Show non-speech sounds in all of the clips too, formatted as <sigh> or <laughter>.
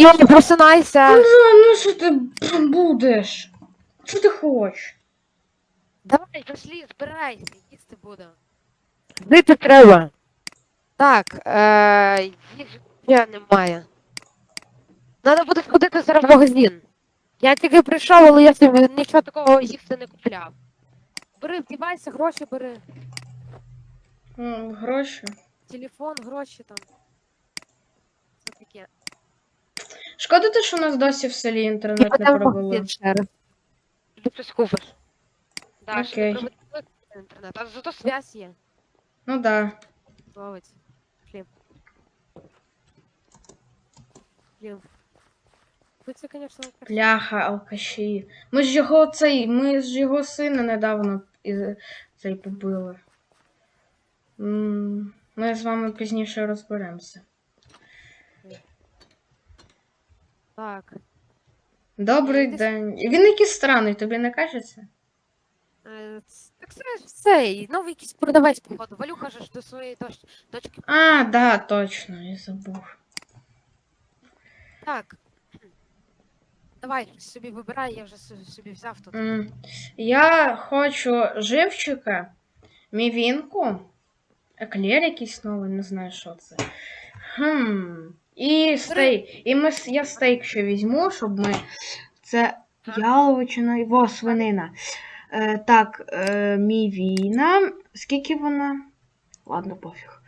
Йо, просинайся. Ну, ну що ти будеш? Що ти хочеш? Давай, пошли, збирайся, їсти буду. Жити треба. Так, е, їжі немає. Надо буде сходити зараз в магазин. Я тільки прийшов, але я собі нічого такого їсти не купляв. Бери, вдівайся, гроші бери. М, Гроші. Телефон, гроші там. Це таке. Шкода те, що у нас досі в селі інтернет не пробило. ще раз. Ти щось купиш. Да, Окей. інтернет, а зато связь є. Ну да. Ловить. Блін. Блін. Ну це, красиво. Пляха, алкаші. Ми ж його цей, ми ж його сина недавно із- цей побили. М, Ми з вами пізніше розберемося. Так. Добрий Десь- день. Він якийсь странний, тобі не кажеться? Е, ц- Так це ж цей, новий якийсь продавець, походу. Валюха же ж до своєї доч- дочки. А, да, точно, я забув. Так. Давай, собі вибирай, я вже с- собі взяв тут. М, Я хочу живчика, мівінку, еклер якийсь новий, не знаю, що це. Хм. І стейк. І ми, с- я стейк ще візьму, щоб ми. Це яловичина і во, свинина. Е, так, е, мівіна. Скільки вона? Ладно, пофіг.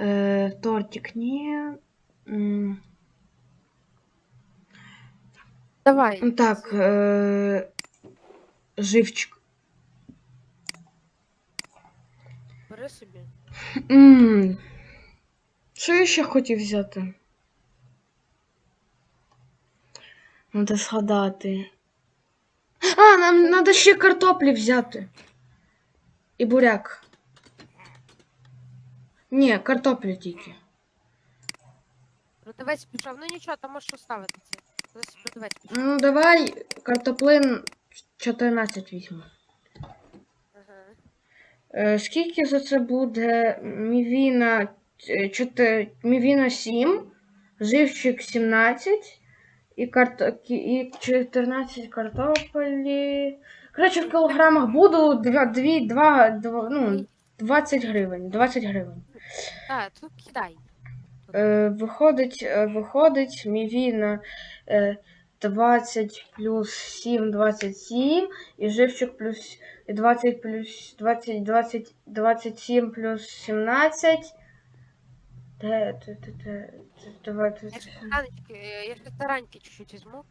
Е, тортик ні. М, Давай. Так, е, живчик. Бери собі. Що я ще хотів взяти? Надо згадати. А, нам треба ще картоплі взяти. І буряк. Ні, картоплі тільки. Продавець пішов. Ну нічого, там можеш оставити це. Продавець пішов. Ну, давай картоплин 14 візьму. Ага. Е, скільки за це буде мівіна, е, чотири- мівіна 7, живчик 17 і, карто, і 14 картоплі. Коротше, в кілограмах буду 2, 2, 2, 2, ну, 20 гривень. 20 гривень. Так, тут кидай. Е, виходить, е, виходить мівіна е, 20 плюс 7, 27, і живчик плюс і 20 плюс 20, 20, 27 плюс 17. Де, де, де, де, де, давайте. Я ще таранечки, е, я ще тараньки чуть-чуть візьму.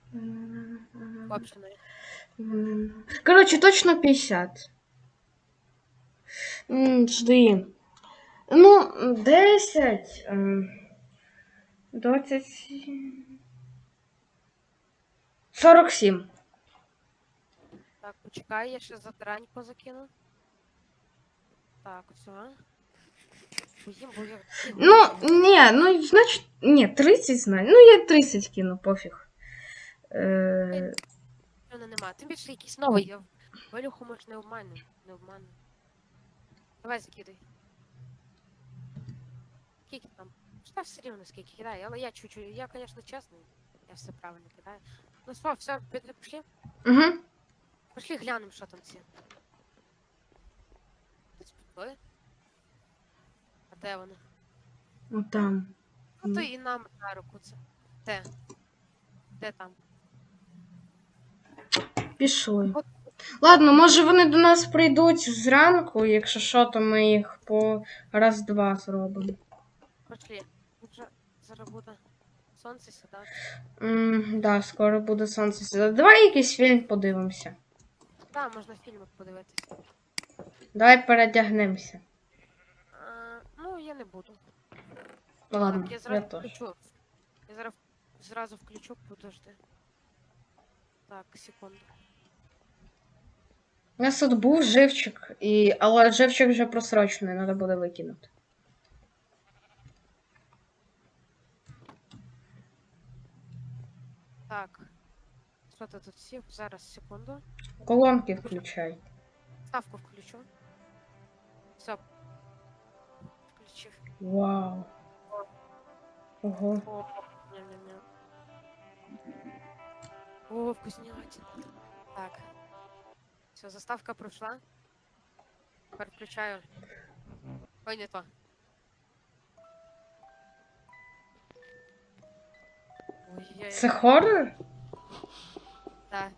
Копченої. Коротше, точно 50. М, Жди. Ну, 10. ем, 20. 47. Так, почекай, я ще за тараньку закину. Так, все. Ну, ні, ну, значить, ні, 30 знаю. Ну, я 30 кину, пофіг. Е, Мене нема. Тим більше якийсь новий. Я Валюху може не обману. Не обману. Давай закидай. Скільки там? Що все рівно скільки кидає, але я чуть-чуть. Я, звісно, чесний. Я все правильно кидаю. Ну все, все, пі- пішли. угу. Пішли глянемо, що там ці. А де вони? Ну, там. Ну то і нам на руку це. Де? Де там? Пішли. От. Ладно, може вони до нас прийдуть зранку, якщо що, то ми їх по раз-два зробимо. Пошли. Вже зараз буде сонце сідати. М, да, скоро буде сонце сідати. Давай якийсь фільм подивимося. Так, можна фільми подивитися. Давай передягнемося. Ну, я не буду. Ладно, так, я я зараз теж. включу. Я зараз зразу включу, подожди. Так, секунду. У нас тут був живчик, і... але живчик вже просрочений, треба буде викинути. Так. Що ти тут сів? Зараз, секунду. Колонки включай. Ставку включу. Вау. Ого. О, ня-ня-ня. О, вкуснятина. Так. Все, заставка пройшла. Тепер включаю. Ой, не то. Це хоррор? Так.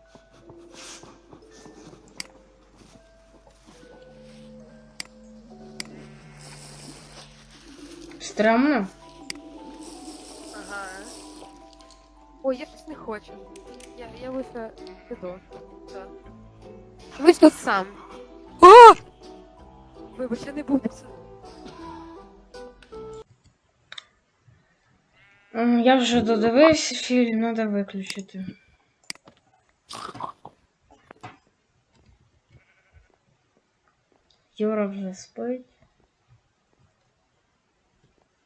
Странно. Ага. Ой, я щось не хочу. Я, я лише піду. Все. Ви тут сам. О! Вибач, я не. М, Я вже додивився фільм, треба виключити. Юра вже спить.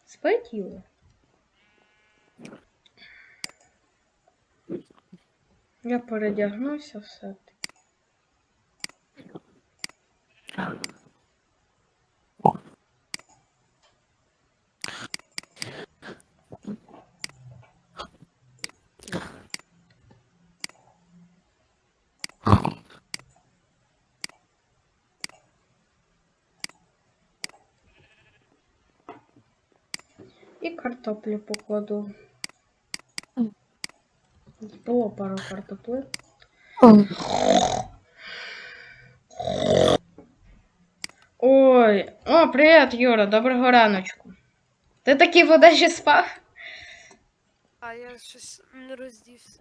Спить его. Я передягнуся все-таки. І картоплю покладу. Було пару картоплин. Ой, о, привіт, Юра, доброго раночку. Ти такий в одежі спав? А я щось не роздівся.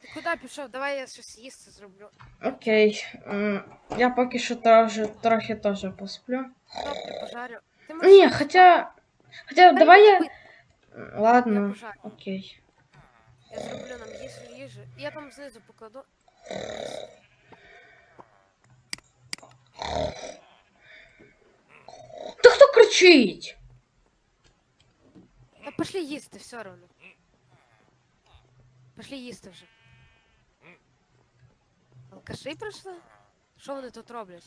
Ти куди пішов? Давай я щось їсти зроблю. Окей. м, Я поки що трохи, трохи теж посплю. Добре, пожарю. Ти Ні, хоча. Хоча Та давай йди я. спи. Я Ладно, пожарю. окей. Я зроблю нам їжу, їжу. Я там знизу покладу. Та хто кричить? Та пошли їсти, все одно. Пошли їсти вже. Алкаші прийшли? Що вони тут роблять?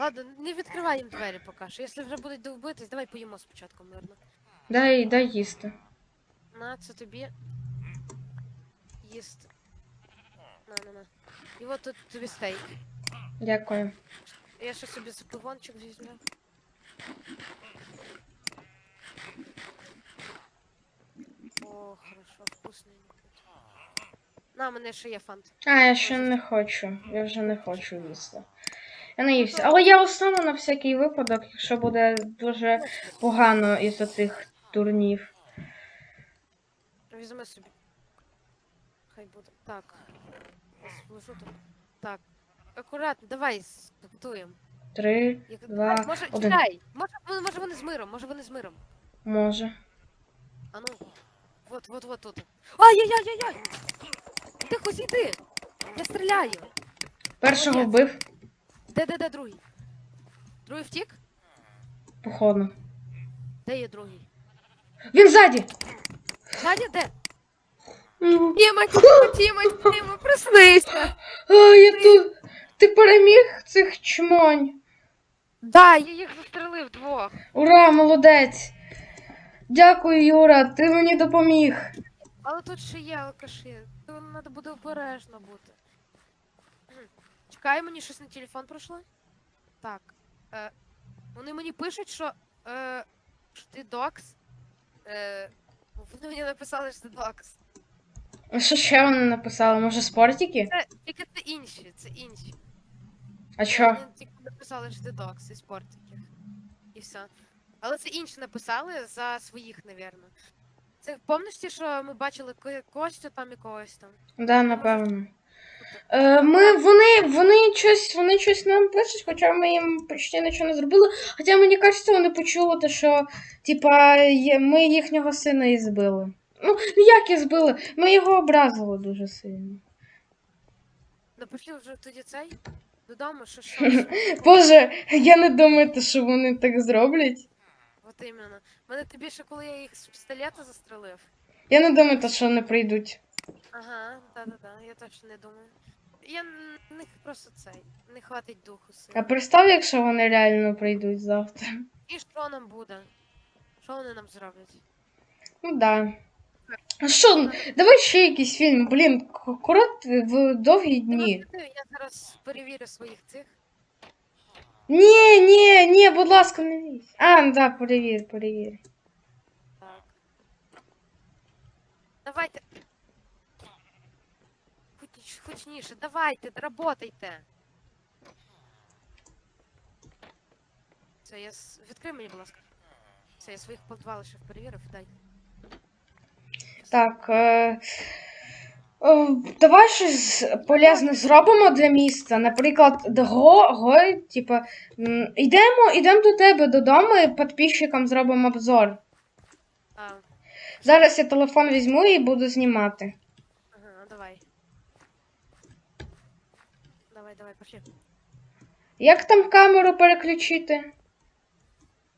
Ладно, не відкривай їм двері поки що. Якщо вже будуть довбитись, давай поїмо спочатку мирно. Дай, дай їсти. На, це тобі. Їсти. На, на, на. І от тут тобі стейк. Дякую. Я ще собі запивончик візьму. О, хорошо, вкусненько. На, мене ще є фант. А, я ще не хочу. Я вже не хочу їсти. Я не ївся. Але я остану на всякий випадок, якщо буде дуже погано із-за тих турнів. Візьми собі. Хай буде. Так. Я сложу тут. Так. Акуратно, давай скоптуємо. Три, Як... Два, може, один. чекай! Може, вони- може вони з миром, може вони з миром. може. А ну. Вот, вот, вот тут. Ай-яй-яй-яй-яй! Тихо, зійди! Я стріляю! Першого Молодець. вбив, Де, де, де другий? Другий втік? походу. Де є другий? Він ззаді! Надя, де? М, Тіма, Тіма, Тіма, Тіма, проснися! А, я тут. Ти переміг цих чмонь. Да, я їх застрелив двох. Ура, молодець! Дякую, Юра, ти мені допоміг. Але тут ще є алкаші. То треба буде обережно бути. Чекай, мені щось на телефон пройшло. Так. Е, вони мені пишуть, що, е, що ти докс. Е, вони мені написали, що ти докс. А Що ще вони написали? Може, спортики? Це тільки це інші, це інші. А що? Вони тільки написали, що ти докс і спортиків. І все. Але це інші написали за своїх, навірно. Це помниш ті, що ми бачили Ко- Костю там і когось там? Да, напевно. Е, ми, вони, вони щось, вони щось нам пишуть, хоча ми їм почти нічого не зробили. Хоча мені кажеться, вони почули те, що типа є- ми їхнього сина і збили. Ну, ну як і збили? Ми його образили дуже сильно. Ну пішли вже тоді цей додому, що що. <laughs> Боже, я не думаю, те, що вони так зроблять. От іменно. Мене тобі ще коли я їх з пістолета застрелив. Я не думаю, те, що вони прийдуть. Ага, да-да-да, я точно не думаю. Я в них просто цей. Не хватить духу А сил. представ, якщо вони реально прийдуть завтра. І що нам буде? Що вони нам зроблять? Ну да. А що, давай ще якийсь фільм, блін, корот в довгі дні. Я зараз перевірю своїх цих. Ні, ні, ні, будь ласка, не лізь. А, ну да, перевір, перевір. Так. Давайте. Хоч, хочніше, давайте, работайте. Це я с- відкрий мені, будь ласка. Це я своїх подвалишів перевірив, дай. Так. Е, е, давай щось полезне зробимо для міста. Наприклад, го, го, типа, йдемо, йдемо до тебе додому і підписчикам зробимо обзор. А, Зараз я телефон візьму і буду знімати. ага, давай. Давай, давай, пошли. Як там камеру переключити?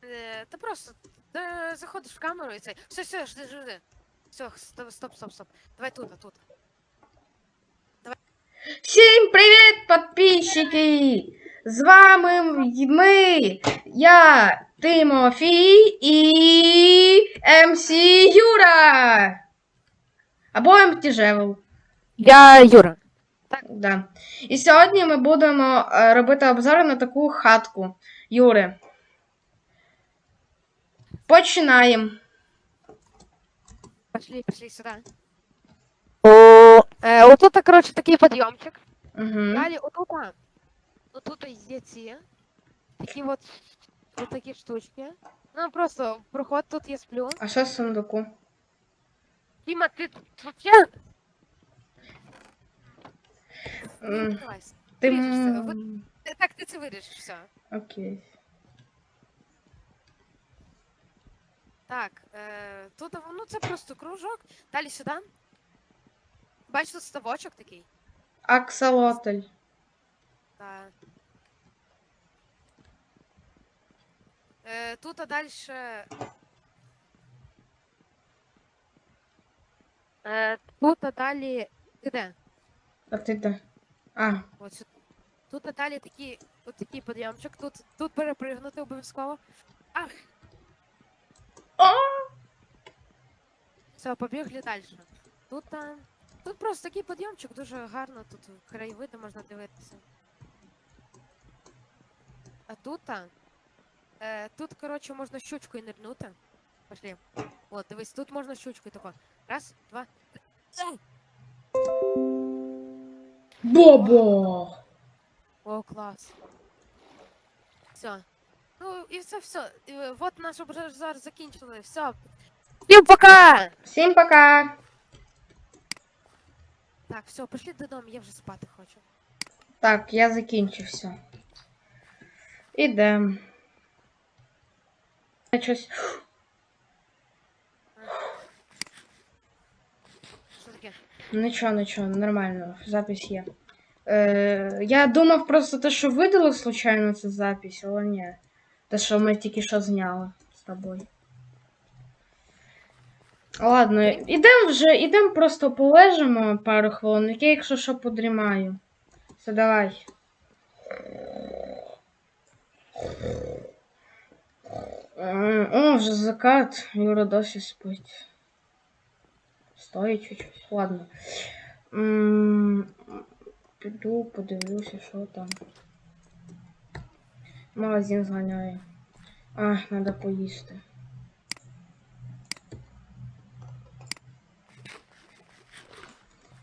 Е, Та просто е, заходиш в камеру і цей. Все, все, жди, жди. Все, стоп, стоп, стоп. Давай тут, тут. Всім привіт, підписчики! З вами ми, я, Тимофій і МС Юра. Або МТ Жевел. Я Юра. Да. І сьогодні ми будемо е, робити обзор на таку хатку Юри. Починаємо. Пошли, пошли сюда. О, е, отут, коротше, такий підйомчик. Угу. Далі отут. Ну тут є ці. Такі от, от такі штучки. Ну просто проход тут я сплю. А що з сундуку? Діма, ти тут вообще? М, Відкривайся. Ти... Виріжешся. Ви- м, Ти- Так, ти це вирішиш все. Окей. Так, е, тут ну це просто кружок. Далі сюди. Бачиш, тут ставочок такий. Аксолотль. Та. Е, тут а далі. Е, тут а далі. Ти де? А ти де? А, От сюди. Тут а далі такі, от такий підйомчик. Тут, тут перепригнути обов'язково. Ах! О! Все, побігли далі. Тут, а, тут просто такий підйомчик, дуже гарно, тут краєвиди можна дивитися. А тут, а, е, тут, коротше, можна щучкою нирнути. Пошли. От, дивись, тут можна щучкою тако. Раз, два, три. Бобо! О, клас. Все. Ну і все, все. І, е, Вот наш обзор закінчили. Все. Всім пока! Всім пока! Так, все, пошли додому, я вже спати хочу. Так, я закінчив все. Ідем. Я щось... Що таке? Нічого, нічого, нормально, запись є. Е, я думав просто те, що видало случайно цю запись, але ні. Те, що ми тільки що зняли з тобою. Ладно, ідемо вже, ідемо просто полежимо пару хвилин, я якщо що подрімаю. Все, давай. О, вже закат, Юра досі спить. Стоїть чуть-чуть. Ладно. Піду, подивлюся, що там. Магазин зганяє. А, треба поїсти.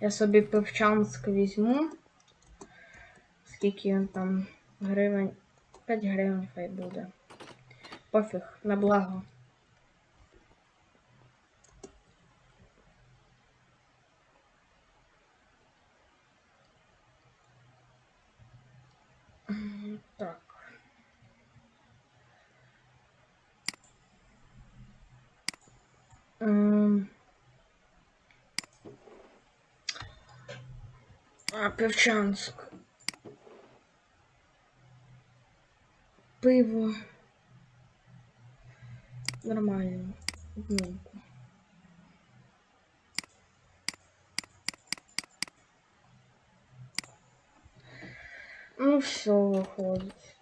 Я собі пивчанськ візьму. Скільки він там гривень? 5 гривень хай буде. Пофіг, на благо. Так. Півчанськ. Пиво. Нормально. Одненько. Ну все виходить.